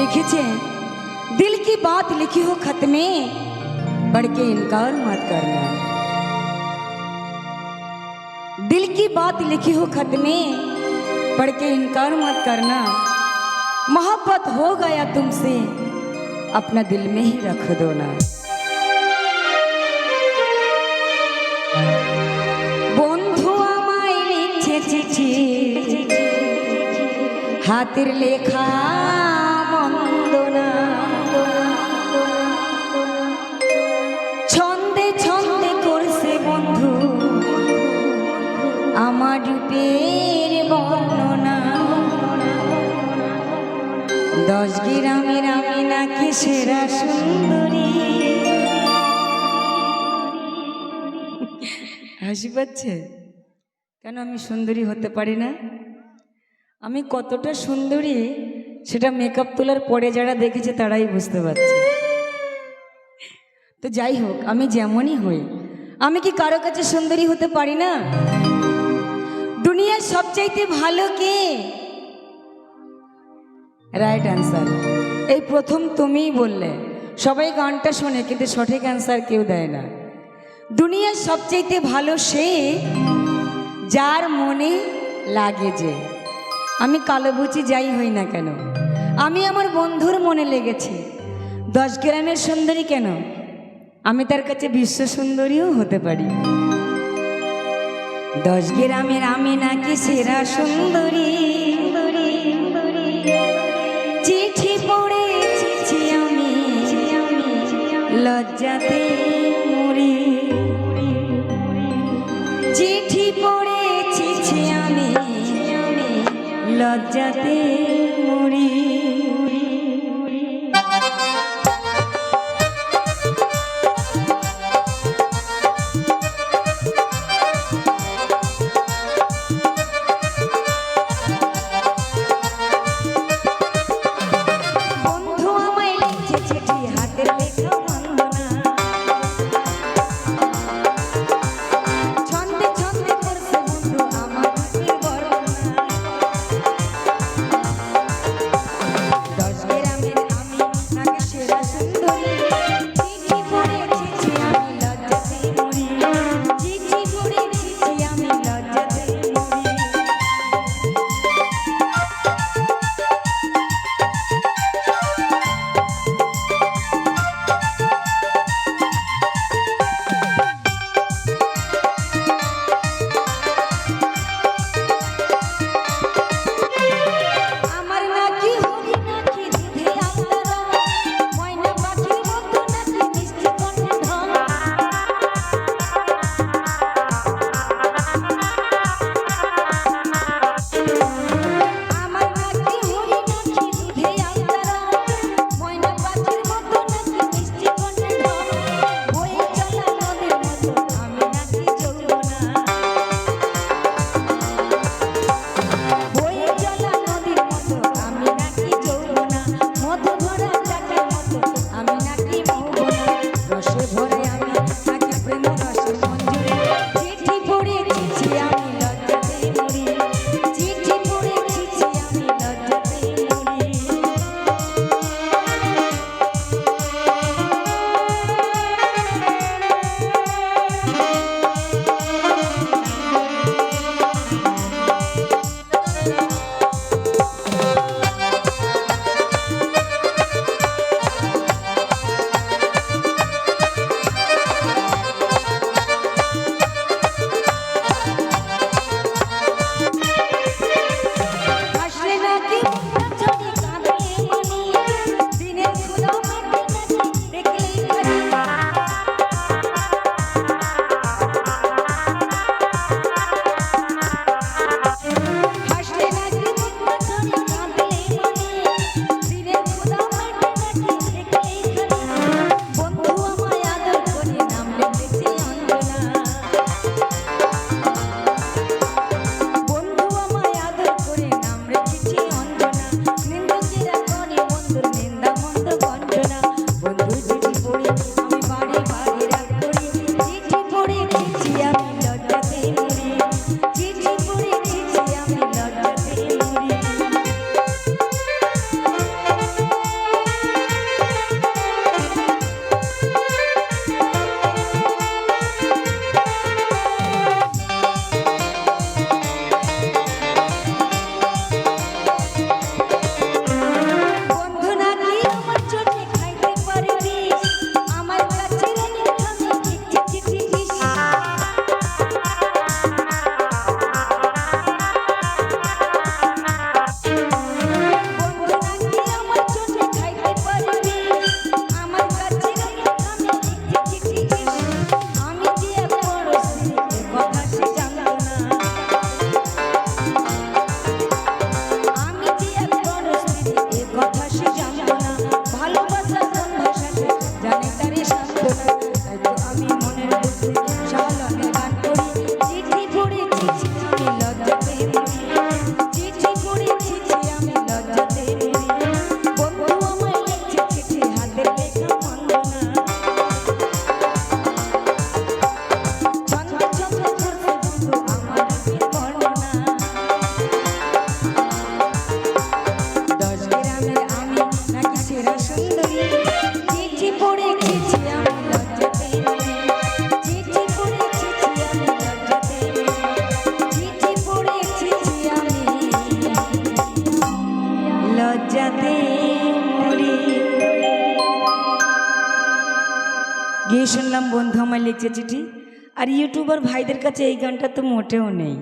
लिखीचे दिल की बात लिखी हो खत में पढ़ के इनकार मत करना दिल की बात लिखी हो खत में पढ़ के इनकार मत करना मोहब्बत हो गया तुमसे अपना दिल में ही रख दो ना বন্ধু আমায় লিখছে চিঠি হাতের লেখা সেরা সুন্দরী হাসি পাচ্ছে? কেন আমি সুন্দরী হতে পারি না? আমি কতটা সুন্দরী, সেটা মেকআপ তোলার পরে যারা দেখেছে তারাই বুঝতে পারছে। তো যাই হোক, আমি যেমনই হই, আমি কি কারও কাছে সুন্দরী হতে পারি না? দুনিয়ার সবচাইতে ভালো কে? রাইট অ্যান্সার এই প্রথম তুমিই বললে। সবাই গানটা শোনে, কিন্তু সঠিক অ্যান্সার কেউ দেয় না। দুনিয়ার সবচাইতে ভালো সে যার মনে লাগে যে, আমি কালো বুচি যাই হই না কেন? আমি আমার বন্ধুর মনে লেগেছি। দশ গ্রামের সুন্দরী কেন? আমি তার কাছে বিশ্ব সুন্দরীও হতে পারি। দশ গ্রামের আমি নাকি সেরা সুন্দরী। লজ্জাতে মরি। চিঠি পড়েছি আমি লজ্জাতে জ্বালাতে মরি। গিয়ে শুনলাম বন্ধু আমার লিখছে চিঠি, আর ইউটিউবার ভাইদের কাছে এই গানটা তো মোটেও নেই।